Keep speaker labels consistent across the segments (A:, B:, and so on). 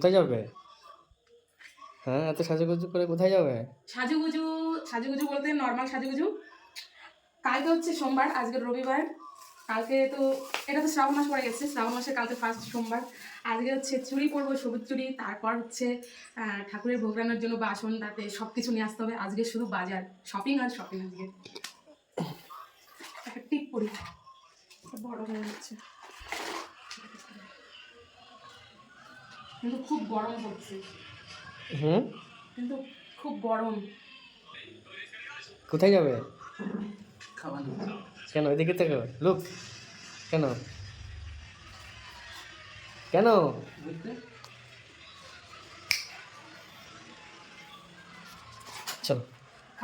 A: কোথায় যাবে হ্যাঁ এত সাজুগুজু করে কোথায় যাবে
B: সাজুগুজু সাজুগুজু বলতে নর্মাল সাজুগুজু কালকে হচ্ছে সোমবার আজকে রবিবার কালকে তো এটা তো শ্রাবণ মাস পড়ে গেছে শ্রাবণ মাসে কালকে ফার্স্ট সোমবার আজকে হচ্ছে চুরি পরবো সবুজ চুরি তারপর হচ্ছে ঠাকুরের ভোগ রান্নার জন্য বাসন তাতে সব কিছু নিয়ে আসতে হবে আজকে শুধু বাজার শপিং আর শপিং আজকে টিপ পড়ি বড় হয়ে যাচ্ছে কিন্তু খুব গরম পড়ছে হুম কিন্তু খুব গরম
A: কোথায় যাবে কেন এদিকে থেকে লুক কেন কেন চলো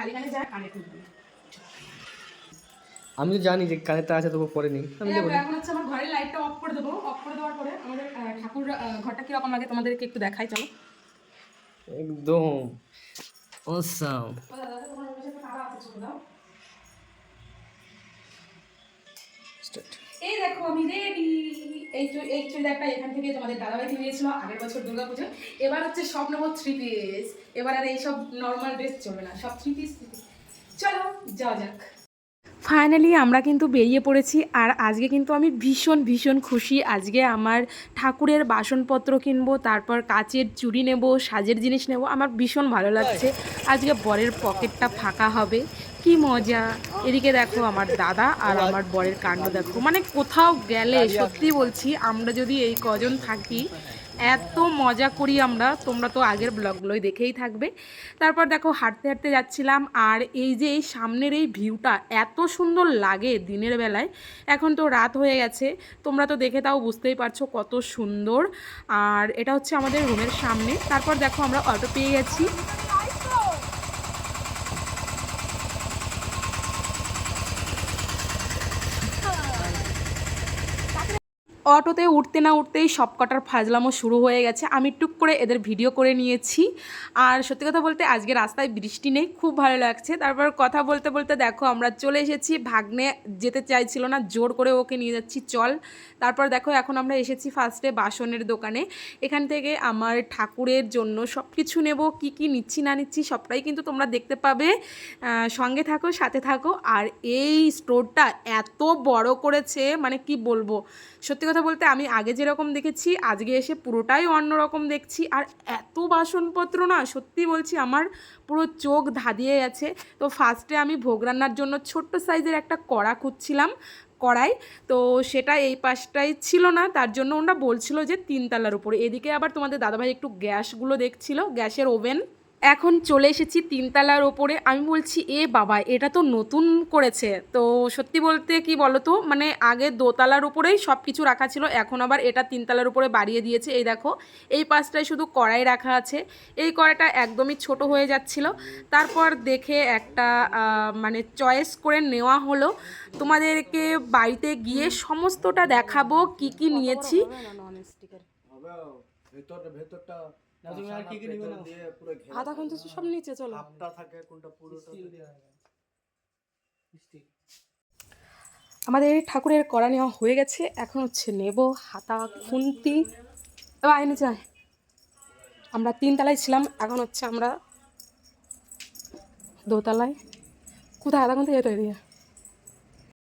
A: আমি তো জানি যে কানেরটা আছে তবু পরে নি
B: আমি যাবো বাইরে লাইটটা অফ করে দেবো অফ করে দেওয়ার পরে আমাদের ঠাকুর ঘরটা কিরকম লাগে তোমাদেরকে একটু দেখাই চলো
A: একদম অসাম
B: এই দেখো আমি রেডি এই এই একটা এখান থেকে তোমাদের দাদাভাই কিনেছিল আগের বছর দুর্গাপুজো এবার হচ্ছে সব নম্বর থ্রি পিস এবার আর এইসব নর্মাল ড্রেস চলবে না সব থ্রি পিস চলো যাওয়া যাক ফাইনালি আমরা কিন্তু বেরিয়ে পড়েছি আর আজকে কিন্তু আমি ভীষণ ভীষণ খুশি আজকে আমার ঠাকুরের বাসনপত্র কিনবো তারপর কাচের চুড়ি নেব সাজের জিনিস নেব আমার ভীষণ ভালো লাগছে আজকে বরের পকেটটা ফাঁকা হবে কি মজা এদিকে দেখো আমার দাদা আর আমার বরের কাণ্ড দেখো মানে কোথাও গেলে সত্যি বলছি আমরা যদি এই কজন থাকি এত মজা করি আমরা তোমরা তো আগের ব্লগগুলোই দেখেই থাকবে তারপর দেখো হাঁটতে হাঁটতে যাচ্ছিলাম আর এই যে এই সামনের এই ভিউটা এত সুন্দর লাগে দিনের বেলায় এখন তো রাত হয়ে গেছে তোমরা তো দেখে তাও বুঝতেই পারছো কত সুন্দর আর এটা হচ্ছে আমাদের রুমের সামনে তারপর দেখো আমরা অটো পেয়ে গেছি অটোতে উঠতে না উঠতেই সব কটার ফাজলামো শুরু হয়ে গেছে আমি টুক করে এদের ভিডিও করে নিয়েছি আর সত্যি কথা বলতে আজকে রাস্তায় বৃষ্টি নেই খুব ভালো লাগছে তারপর কথা বলতে বলতে দেখো আমরা চলে এসেছি ভাগ্নে যেতে চাইছিল না জোর করে ওকে নিয়ে যাচ্ছি চল তারপর দেখো এখন আমরা এসেছি ফার্স্টে বাসনের দোকানে এখান থেকে আমার ঠাকুরের জন্য সব কিছু নেব কি কি নিচ্ছি না নিচ্ছি সবটাই কিন্তু তোমরা দেখতে পাবে সঙ্গে থাকো সাথে থাকো আর এই স্টোরটা এত বড় করেছে মানে কি বলবো সত্যি কথা কথা বলতে আমি আগে যেরকম দেখেছি আজকে এসে পুরোটাই অন্যরকম দেখছি আর এত বাসনপত্র না সত্যি বলছি আমার পুরো চোখ ধাঁধিয়ে গেছে তো ফার্স্টে আমি ভোগ রান্নার জন্য ছোট্ট সাইজের একটা কড়া খুঁজছিলাম কড়াই তো সেটা এই পাশটাই ছিল না তার জন্য ওনারা বলছিল যে তিনতলার উপরে এদিকে আবার তোমাদের দাদাভাই একটু গ্যাসগুলো দেখছিল গ্যাসের ওভেন এখন চলে এসেছি তিনতলার ওপরে আমি বলছি এ বাবা এটা তো নতুন করেছে তো সত্যি বলতে কি বলতো মানে আগে দোতলার উপরেই সব কিছু রাখা ছিল এখন আবার এটা তিনতলার উপরে বাড়িয়ে দিয়েছে এই দেখো এই পাশটায় শুধু কড়াই রাখা আছে এই কড়াইটা একদমই ছোট হয়ে যাচ্ছিল তারপর দেখে একটা মানে চয়েস করে নেওয়া হলো তোমাদেরকে বাড়িতে গিয়ে সমস্তটা দেখাবো কি কি নিয়েছি ভেতরটা তুমি আর কি কি নিবে না আধা ঘন্টা সব নিচে চলো হাফটা থাকে কোনটা স্টিল আমাদের ঠাকুরের কড়া নেওয়া হয়ে গেছে এখন হচ্ছে নেব হাতা খুন্তি আইনে যায় আমরা তিনতলায় ছিলাম এখন হচ্ছে আমরা দোতলায় কোথায় আধা ঘন্টা যেতে দিয়ে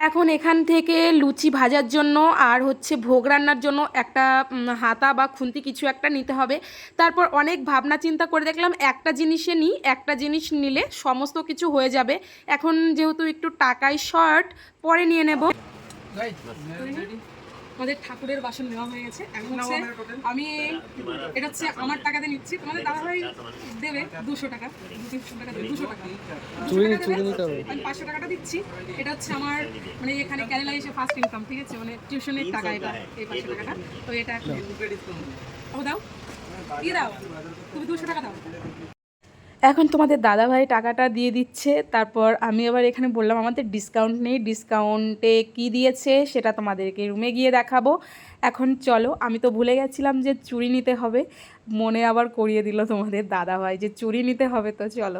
B: এখন এখান থেকে লুচি ভাজার জন্য আর হচ্ছে ভোগ রান্নার জন্য একটা হাতা বা খুন্তি কিছু একটা নিতে হবে তারপর অনেক ভাবনা চিন্তা করে দেখলাম একটা জিনিসে নিই একটা জিনিস নিলে সমস্ত কিছু হয়ে যাবে এখন যেহেতু একটু টাকায় শর্ট পরে নিয়ে নেব আমাদের ঠাকুরের বাসন নেওয়া হয়ে গেছে এখন হচ্ছে আমি এটা হচ্ছে আমার টাকাতে নিচ্ছি তোমাদের দাদাভাই দেবে দুশো টাকা তিনশো টাকা দেবে দুশো টাকা আমি পাঁচশো টাকাটা দিচ্ছি এটা হচ্ছে আমার মানে এখানে কেরালা এসে ফার্স্ট ইনকাম ঠিক আছে মানে টিউশনের টাকা এটা এই পাঁচশো টাকাটা তো এটা ও দাও দিয়ে দাও তুমি দুশো টাকা দাও এখন তোমাদের দাদাভাই টাকাটা দিয়ে দিচ্ছে তারপর আমি আবার এখানে বললাম আমাদের ডিসকাউন্ট নেই ডিসকাউন্টে কি দিয়েছে সেটা তোমাদেরকে রুমে গিয়ে দেখাবো এখন চলো আমি তো ভুলে গেছিলাম যে চুরি নিতে হবে মনে আবার করিয়ে দিল তোমাদের দাদাভাই যে চুরি নিতে হবে তো চলো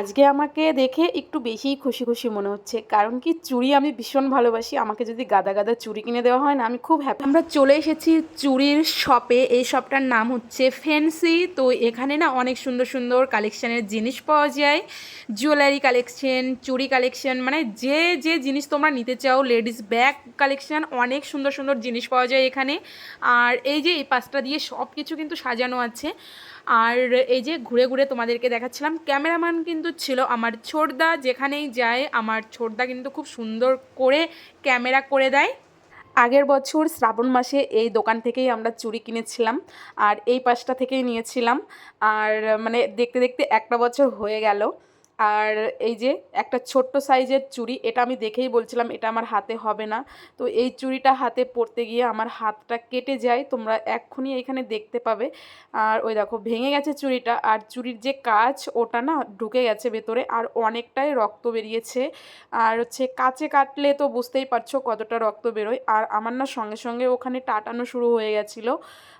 B: আজকে আমাকে দেখে একটু বেশিই খুশি খুশি মনে হচ্ছে কারণ কি চুড়ি আমি ভীষণ ভালোবাসি আমাকে যদি গাদা গাদা চুড়ি কিনে দেওয়া হয় না আমি খুব হ্যাপি আমরা চলে এসেছি চুড়ির শপে এই শপটার নাম হচ্ছে ফ্যান্সি তো এখানে না অনেক সুন্দর সুন্দর কালেকশানের জিনিস পাওয়া যায় জুয়েলারি কালেকশন চুড়ি কালেকশন মানে যে যে জিনিস তোমরা নিতে চাও লেডিস ব্যাগ কালেকশন অনেক সুন্দর সুন্দর জিনিস পাওয়া যায় এখানে আর এই যে এই পাঁচটা দিয়ে সব কিছু কিন্তু সাজানো আছে আর এই যে ঘুরে ঘুরে তোমাদেরকে দেখাচ্ছিলাম ক্যামেরাম্যান কিন্তু কিন্তু ছিল আমার ছোটদা যেখানেই যায় আমার ছোটদা কিন্তু খুব সুন্দর করে ক্যামেরা করে দেয় আগের বছর শ্রাবণ মাসে এই দোকান থেকেই আমরা চুড়ি কিনেছিলাম আর এই পাশটা থেকেই নিয়েছিলাম আর মানে দেখতে দেখতে একটা বছর হয়ে গেল আর এই যে একটা ছোট্ট সাইজের চুড়ি এটা আমি দেখেই বলছিলাম এটা আমার হাতে হবে না তো এই চুড়িটা হাতে পরতে গিয়ে আমার হাতটা কেটে যায় তোমরা এক্ষুনি এখানে দেখতে পাবে আর ওই দেখো ভেঙে গেছে চুড়িটা আর চুড়ির যে কাজ ওটা না ঢুকে গেছে ভেতরে আর অনেকটাই রক্ত বেরিয়েছে আর হচ্ছে কাচে কাটলে তো বুঝতেই পারছো কতটা রক্ত বেরোয় আর আমার না সঙ্গে সঙ্গে ওখানে টাটানো শুরু হয়ে গেছিলো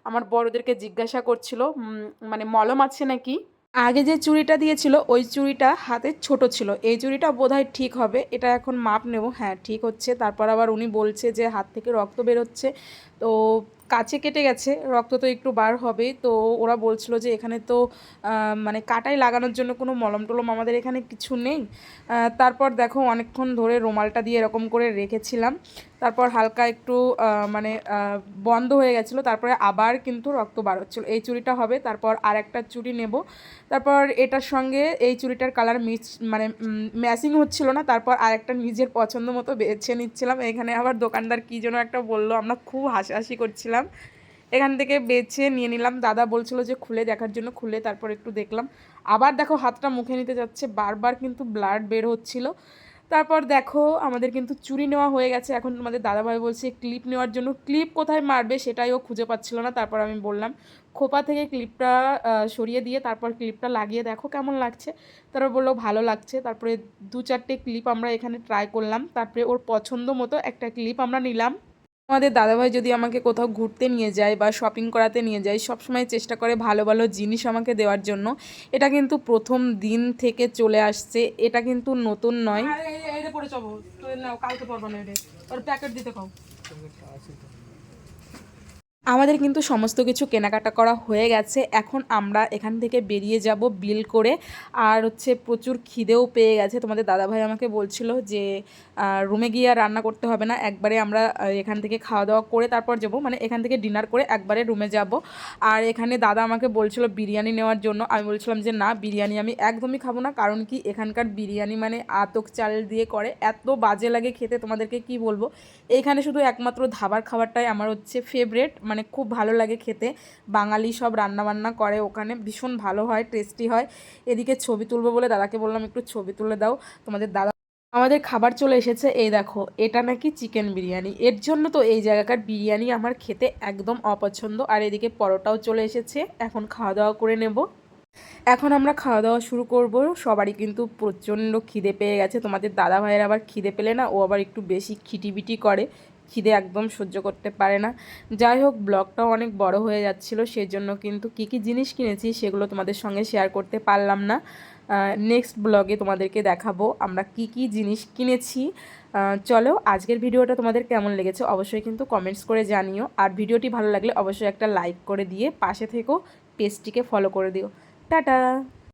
B: আমার বড়দেরকে জিজ্ঞাসা করছিল মানে মলম আছে নাকি আগে যে চুড়িটা দিয়েছিল ওই চুড়িটা হাতে ছোট ছিল এই চুড়িটা বোধহয় ঠিক হবে এটা এখন মাপ নেব হ্যাঁ ঠিক হচ্ছে তারপর আবার উনি বলছে যে হাত থেকে রক্ত বেরোচ্ছে তো কাছে কেটে গেছে রক্ত তো একটু বার হবে তো ওরা বলছিল যে এখানে তো মানে কাটাই লাগানোর জন্য কোনো মলম টলম আমাদের এখানে কিছু নেই তারপর দেখো অনেকক্ষণ ধরে রুমালটা দিয়ে এরকম করে রেখেছিলাম তারপর হালকা একটু মানে বন্ধ হয়ে গেছিলো তারপরে আবার কিন্তু রক্ত বার হচ্ছিল এই চুড়িটা হবে তারপর আর একটা চুড়ি নেব তারপর এটার সঙ্গে এই চুড়িটার কালার মিচ মানে ম্যাচিং হচ্ছিল না তারপর আর একটা নিজের পছন্দ মতো বেছে নিচ্ছিলাম এখানে আবার দোকানদার কী যেন একটা বললো আমরা খুব হাসাহাসি করছিলাম নিলাম এখান থেকে বেছে নিয়ে নিলাম দাদা বলছিল যে খুলে দেখার জন্য খুলে তারপর একটু দেখলাম আবার দেখো হাতটা মুখে নিতে যাচ্ছে বারবার কিন্তু ব্লাড বের হচ্ছিল তারপর দেখো আমাদের কিন্তু চুরি নেওয়া হয়ে গেছে এখন তোমাদের দাদাভাই বলছে ক্লিপ নেওয়ার জন্য ক্লিপ কোথায় মারবে সেটাই ও খুঁজে পাচ্ছিল না তারপর আমি বললাম খোপা থেকে ক্লিপটা সরিয়ে দিয়ে তারপর ক্লিপটা লাগিয়ে দেখো কেমন লাগছে তারপর বললো ভালো লাগছে তারপরে দু চারটে ক্লিপ আমরা এখানে ট্রাই করলাম তারপরে ওর পছন্দ মতো একটা ক্লিপ আমরা নিলাম আমাদের দাদাভাই যদি আমাকে কোথাও ঘুরতে নিয়ে যায় বা শপিং করাতে নিয়ে যায় সবসময় চেষ্টা করে ভালো ভালো জিনিস আমাকে দেওয়ার জন্য এটা কিন্তু প্রথম দিন থেকে চলে আসছে এটা কিন্তু নতুন নয় হ্যাঁ, কালকে প্যাকেট দিতে আমাদের কিন্তু সমস্ত কিছু কেনাকাটা করা হয়ে গেছে এখন আমরা এখান থেকে বেরিয়ে যাব বিল করে আর হচ্ছে প্রচুর খিদেও পেয়ে গেছে তোমাদের দাদাভাই আমাকে বলছিল যে রুমে গিয়ে আর রান্না করতে হবে না একবারে আমরা এখান থেকে খাওয়া দাওয়া করে তারপর যাব মানে এখান থেকে ডিনার করে একবারে রুমে যাব আর এখানে দাদা আমাকে বলছিল বিরিয়ানি নেওয়ার জন্য আমি বলছিলাম যে না বিরিয়ানি আমি একদমই খাবো না কারণ কি এখানকার বিরিয়ানি মানে আতক চাল দিয়ে করে এত বাজে লাগে খেতে তোমাদেরকে কি বলবো এখানে শুধু একমাত্র ধাবার খাবারটাই আমার হচ্ছে ফেভারেট মানে মানে খুব ভালো লাগে খেতে বাঙালি সব রান্নাবান্না করে ওখানে ভীষণ ভালো হয় টেস্টি হয় এদিকে ছবি তুলবো বলে দাদাকে বললাম একটু ছবি তুলে দাও তোমাদের দাদা আমাদের খাবার চলে এসেছে এই দেখো এটা নাকি চিকেন বিরিয়ানি এর জন্য তো এই জায়গাকার বিরিয়ানি আমার খেতে একদম অপছন্দ আর এদিকে পরোটাও চলে এসেছে এখন খাওয়া দাওয়া করে নেব এখন আমরা খাওয়া দাওয়া শুরু করব সবারই কিন্তু প্রচণ্ড খিদে পেয়ে গেছে তোমাদের দাদা ভাইয়ের আবার খিদে পেলে না ও আবার একটু বেশি খিটিবিটি করে খিদে একদম সহ্য করতে পারে না যাই হোক ব্লগটাও অনেক বড় হয়ে যাচ্ছিল সেই জন্য কিন্তু কী কী জিনিস কিনেছি সেগুলো তোমাদের সঙ্গে শেয়ার করতে পারলাম না নেক্সট ব্লগে তোমাদেরকে দেখাবো আমরা কি কি জিনিস কিনেছি চলো আজকের ভিডিওটা তোমাদের কেমন লেগেছে অবশ্যই কিন্তু কমেন্টস করে জানিও আর ভিডিওটি ভালো লাগলে অবশ্যই একটা লাইক করে দিয়ে পাশে থেকেও পেজটিকে ফলো করে দিও টাটা